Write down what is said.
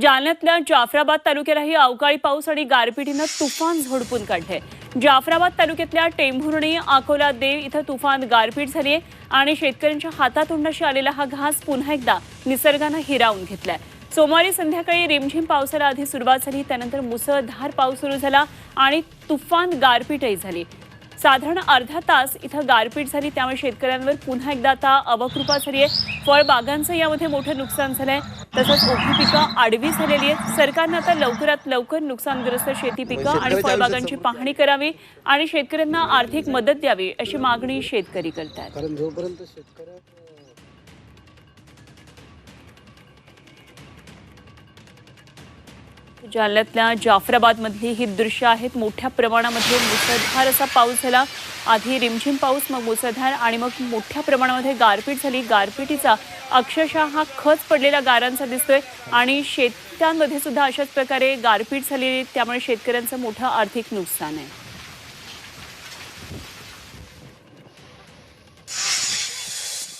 जालन्यातल्या जाफराबाद तालुक्यालाही अवकाळी पाऊस आणि गारपिटीनं तुफान झोडपून काढले. जाफराबाद तालुक्यातल्या टेंभुर्णी अकोला देव इथं तुफान गारपीट झाली आहे आणि शेतकऱ्यांच्या हातातोंडाशी आलेला हा घास पुन्हा एकदा निसर्गानं हिरावून घेतलाय. सोमवारी संध्याकाळी रिमझिम पावसाला आधी सुरुवात झाली त्यानंतर मुसळधार पाऊस सुरू झाला आणि तुफान गारपीटही झाली. साधारण अर्धा तास इथं गारपीट झाली. त्यामुळे शेतकऱ्यांवर पुन्हा एकदा आता अवकृपा झाली आहे. फळबागांचं यामध्ये मोठं नुकसान झालंय. तसंच उभी पिकं आडवी झालेली आहेत. सरकारनं आता लवकरात लवकर नुकसानग्रस्त शेती पिकं आणि फळबागांची पाहणी करावी आणि शेतकऱ्यांना आर्थिक मदत द्यावी अशी मागणी शेतकरी करतात. जालन्यातल्या जाफराबादमधली ही दृश्य आहेत. मोठ्या प्रमाणामध्ये मुसळधार असा पाऊस झाला. आधी रिमझिम पाऊस मग मुसळधार आणि मग मोठ्या प्रमाणामध्ये गारपीट झाली. गारपिटीचा अक्षरशः हा खच पडलेला गारांचा दिसतोय आणि शेतांमध्ये सुद्धा अशाच प्रकारे गारपीट झाली त्यामुळे शेतकऱ्यांचं मोठं आर्थिक नुकसान आहे.